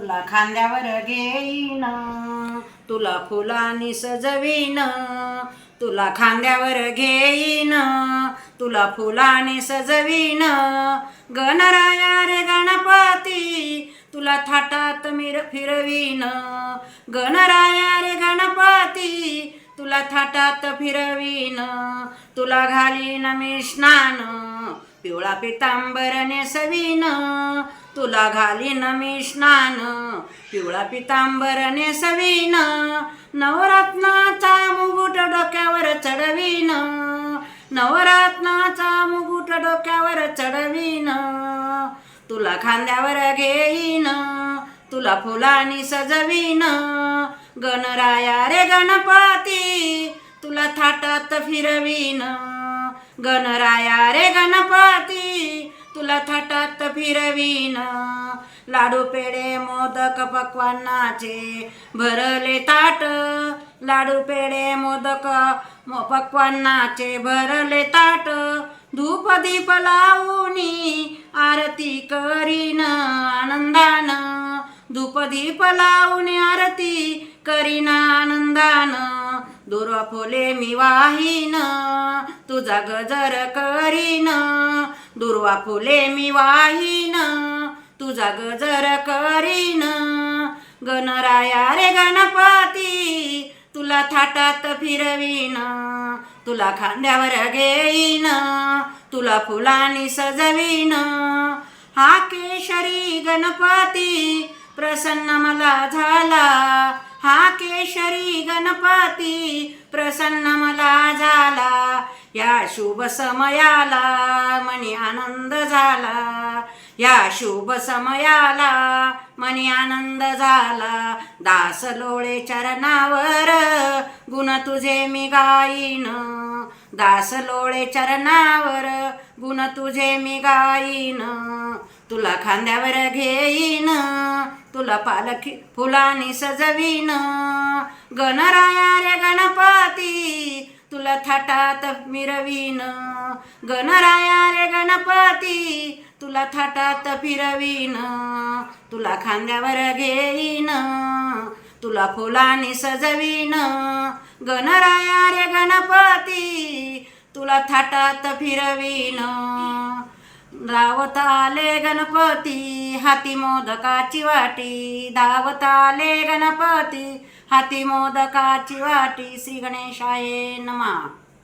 तुला खांद्यावर घेईन. तुला फुलांनी सजवीन. तुला खांद्यावर घेईन. तुला फुलाने सजवीन. गणराया रे गणपती तुला थाटात मिर फिरवीन. गणराया रे गणपती तुला थाटात फिरवीन. तुला घालीन मी स्नान. पिवळा पितांबरने सवीन तुला घालीन मी स्नान. पिवळा पितांबरने सवीन नवरत्नाचा मुगुट डोक्यावर चढवीन. नवरत्नाचा मुगुट डोक्यावर चढवीन. तुला खांद्यावर घेईन तुला फुलांनी सजवीन. गणराया रे गणपती तुला थाटात फिरवीन. गणराया रे गणपती तुला थाटात फिरवीन. लाडू पेढे मोदक पक्वान्नाचे भरले ताट. लाडू पेढे मोदक पक्वान्नाचे भरले ताट. धूप दीप लावूनी आरती करीन आनंदान. धूप दीप लावून आरती करीन आनंदान. दुर्वाफुले मी वाहीन तुझा गजर करीन. दुर्वा फुले मी वाहीन तुझा गजर करीन. गणराया रे गणपती तुला थाटात फिरवीन. तुला खांद्यावर घेईन तुला फुलांनी सजवीन. हा केशरी गणपती प्रसन्न मला झाला. हा केशरी गणपती प्रसन्न मला झाला. या शुभ समयाला मनी आनंद झाला. या शुभ समयाला मनी आनंद झाला. दास लोळे चरणावर गुण तुझे मी गाईन. दास लोळे चरणावर गुण तुझे मी गाईन. तुला खांद्यावर घेईन. तुला पालखी फुलांनी सजवीन. गणराया रे गणपती तुला थाटात मिरवीन गणराया रे गणपती तुला थाटात फिरवीन. तुला खांद्यावर घेईन. तुला फुलांनी सजवीन. गणराया रे गणपती तुला थाटात फिरवीन. धावत आले गणपती हाती मोदकाची वाटी. धावत आले गणपती हाती मोदकाची वाटी. श्री गणेशाय नमा.